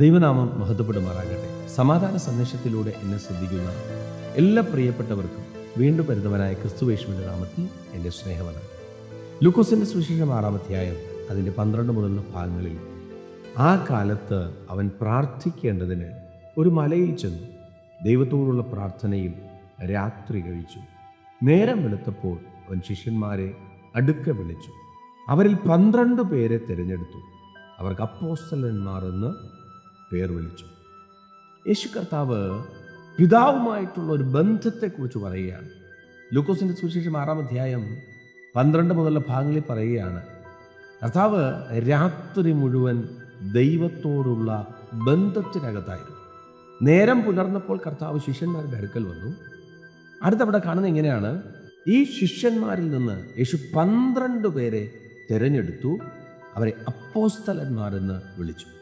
ദൈവനാമം മഹത്വപ്പെടുമാറാകട്ടെ. സമാധാന സന്ദേശത്തിലൂടെ എന്നെ ശ്രദ്ധിക്കുന്ന എല്ലാ പ്രിയപ്പെട്ടവർക്കും വീണ്ടും വരുന്നവനായ ക്രിസ്തുവേഷ്മിന്റെ നാമത്തിൽ എന്റെ സ്നേഹമാണ് ലൂക്കോസിന്റെ സുവിശേഷം ആറാമധ്യായം അതിന്റെ പന്ത്രണ്ട് മുതലുള്ള ഭാഗങ്ങളിൽ ആ കാലത്ത് അവൻ പ്രാർത്ഥിക്കേണ്ടതിന് ഒരു മലയിൽ ചെന്നു. ദൈവത്തോടുള്ള പ്രാർത്ഥനയിൽ രാത്രി കഴിച്ചു. നേരം വെളുത്തപ്പോൾ അവൻ ശിഷ്യന്മാരെ അടുക്ക വിളിച്ചു. അവരിൽ പന്ത്രണ്ട് പേരെ തിരഞ്ഞെടുത്തു. അവർക്ക് അപ്പോസ്തലന്മാർ എന്ന് പേർ വിളിച്ചു. യേശു കർത്താവ് പിതാവുമായിട്ടുള്ള ഒരു ബന്ധത്തെക്കുറിച്ച് പറയുകയാണ്. ലൂക്കോസിന്റെ സുവിശേഷം ആറാം അധ്യായം പന്ത്രണ്ട് മുതലുള്ള ഭാഗങ്ങളിൽ പറയുകയാണ്. കർത്താവ് രാത്രി മുഴുവൻ ദൈവത്തോടുള്ള ബന്ധത്തിനകത്തായിരുന്നു. നേരം പുലർന്നപ്പോൾ കർത്താവ് ശിഷ്യന്മാരുടെ അടുക്കൽ വന്നു. അടുത്തവിടെ കാണുന്നത് എങ്ങനെയാണ്? ഈ ശിഷ്യന്മാരിൽ നിന്ന് യേശു പന്ത്രണ്ട് പേരെ തിരഞ്ഞെടുത്തു. അവരെ അപ്പോസ്തലന്മാരെന്ന് വിളിച്ചു.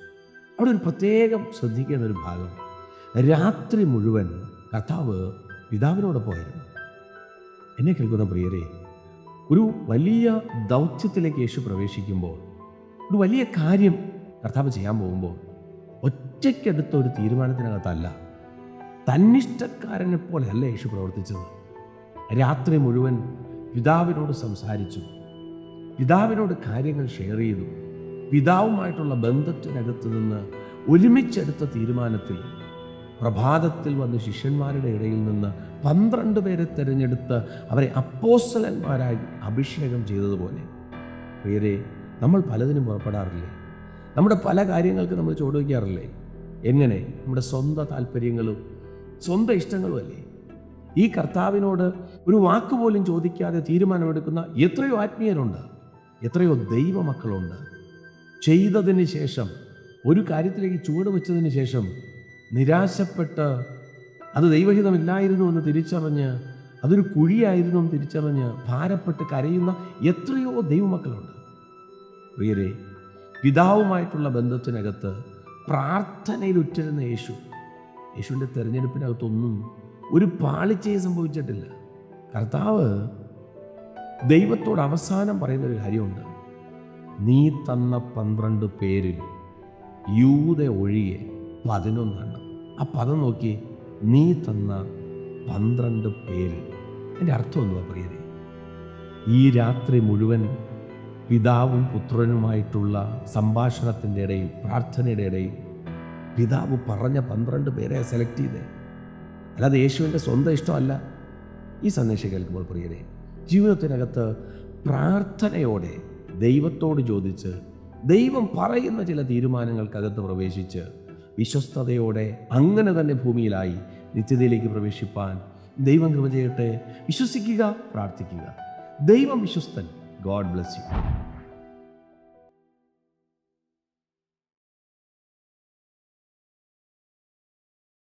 അവിടെ ഒരു പ്രത്യേകം ശ്രദ്ധിക്കേണ്ട ഒരു ഭാഗം. രാത്രി മുഴുവൻ കർത്താവ് പിതാവിനോടൊപ്പമായിരുന്നു എന്നെ കേൾക്കുന്ന പ്രിയരെ ഒരു വലിയ ദൗത്യത്തിലേക്ക് യേശു പ്രവേശിക്കുമ്പോൾ ഒരു വലിയ കാര്യം കർത്താവ് ചെയ്യാൻ പോകുമ്പോൾ ഒറ്റയ്ക്കെടുത്ത ഒരു തീരുമാനത്തിനകത്തല്ല തന്നിഷ്ടക്കാരനെ പോലെയല്ല യേശു പ്രവർത്തിച്ചത്. രാത്രി മുഴുവൻ പിതാവിനോട് സംസാരിച്ചു പിതാവിനോട് കാര്യങ്ങൾ ഷെയർ ചെയ്തു. പിതാവുമായിട്ടുള്ള ബന്ധത്തിനകത്ത് നിന്ന് ഒരുമിച്ചെടുത്ത തീരുമാനത്തിൽ പ്രഭാതത്തിൽ വന്ന് ശിഷ്യന്മാരുടെ ഇടയിൽ നിന്ന് പന്ത്രണ്ട് പേരെ തിരഞ്ഞെടുത്ത് അവരെ അപ്പോസ്തലന്മാരായി അഭിഷേകം ചെയ്തതുപോലെ. പേരെ നമ്മൾ പലതിനും പുറപ്പെടാറില്ലേ? നമ്മുടെ പല കാര്യങ്ങൾക്ക് നമ്മൾ ചോദിക്കാറില്ലേ എങ്ങനെ? നമ്മുടെ സ്വന്തം താല്പര്യങ്ങളും സ്വന്തം ഇഷ്ടങ്ങളും അല്ലേ? ഈ കർത്താവിനോട് ഒരു വാക്ക് പോലും ചോദിക്കാതെ തീരുമാനമെടുക്കുന്ന എത്രയോ ആത്മീയരുണ്ട് എത്രയോ ദൈവമക്കളുണ്ട്. ചെയ്തതിന് ശേഷം ഒരു കാര്യത്തിലേക്ക് ചുവട് വെച്ചതിന് ശേഷം നിരാശപ്പെട്ട് അത് ദൈവഹിതമില്ലായിരുന്നു എന്ന് തിരിച്ചറിഞ്ഞ് അതൊരു കുഴിയായിരുന്നു എന്ന് തിരിച്ചറിഞ്ഞ് ഭാരപ്പെട്ട് കരയുന്ന എത്രയോ ദൈവമക്കളുണ്ട്. പ്രിയരെ പിതാവുമായിട്ടുള്ള ബന്ധത്തിനകത്ത് പ്രാർത്ഥനയിൽ ഉറ്റരുന്ന യേശു യേശുവിന്റെ തെരഞ്ഞെടുപ്പിനകത്തൊന്നും ഒരു പാളിച്ചയെ സംഭവിച്ചിട്ടില്ല. കർത്താവ് ദൈവത്തോട് അവസാനം പറയുന്ന ഒരു കാര്യമുണ്ട്. നീ തന്ന പന്ത്രണ്ട് പേരിൽ യൂത ഒഴികെ പതിനൊന്നെണ്ണം. ആ പദം നോക്കി നീ തന്ന പന്ത്രണ്ട് പേരിൽ. എന്റെ അർത്ഥം എന്തുവാ പ്രിയരെ? ഈ രാത്രി മുഴുവൻ പിതാവും പുത്രനുമായിട്ടുള്ള സംഭാഷണത്തിന്റെ ഇടയിൽ പ്രാർത്ഥനയുടെ ഇടയിൽ പിതാവ് പറഞ്ഞ പന്ത്രണ്ട് പേരെ സെലക്ട് ചെയ്തേ. അല്ലാതെ യേശുവിന്റെ സ്വന്തം ഇഷ്ടമല്ല. ഈ സന്ദേശം കേൾക്കുമ്പോൾ പ്രിയരെ ജീവിതത്തിനകത്ത് പ്രാർത്ഥനയോടെ ദൈവത്തോട് ചോദിച്ച് ദൈവം പറയുന്ന ചില തീരുമാനങ്ങൾക്കകത്ത് പ്രവേശിച്ച് വിശ്വസ്തയോടെ അങ്ങനെ തന്നെ ഭൂമിയിലായി നിത്യതയിലേക്ക് പ്രവേശിപ്പാൻ ദൈവം കൃപ ചെയ്യട്ടെ. വിശ്വസിക്കുക പ്രാർത്ഥിക്കുക. ദൈവം വിശ്വസ്തൻ. God bless you